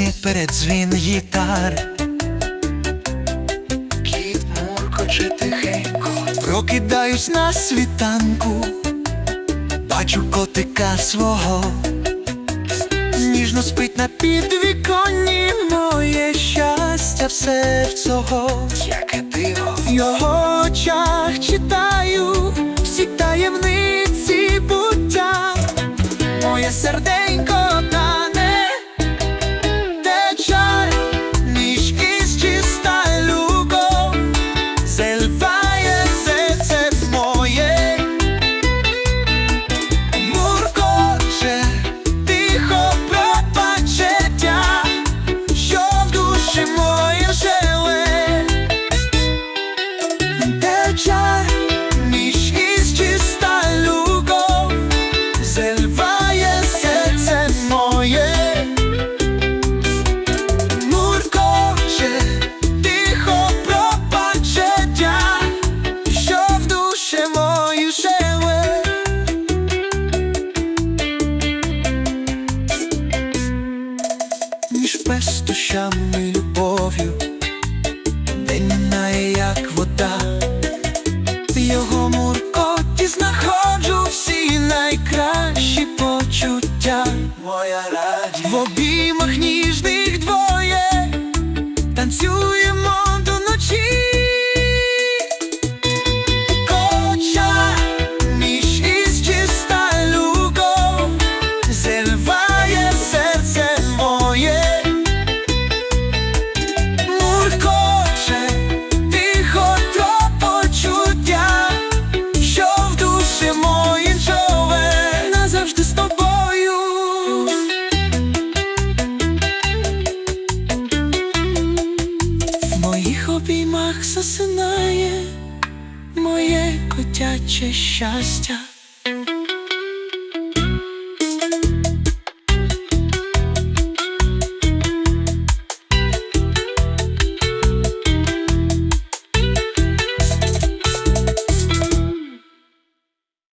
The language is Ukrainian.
весни передзвін гітар. Кіт муркоче тихенько, прокидаюсь на світанку, бачу котика свого, ніжно спить на підвіконні моє щастя в серцього. Яке диво в його очах читаю всі таємниці буття. Моє серденько Між пестощами любов'ю, день як вода, в його муркоті знаходжу всі найкращі почуття. Моя радість. В обіймах ніжних двоє, танцюємо обіймах засинає моє котяче щастя.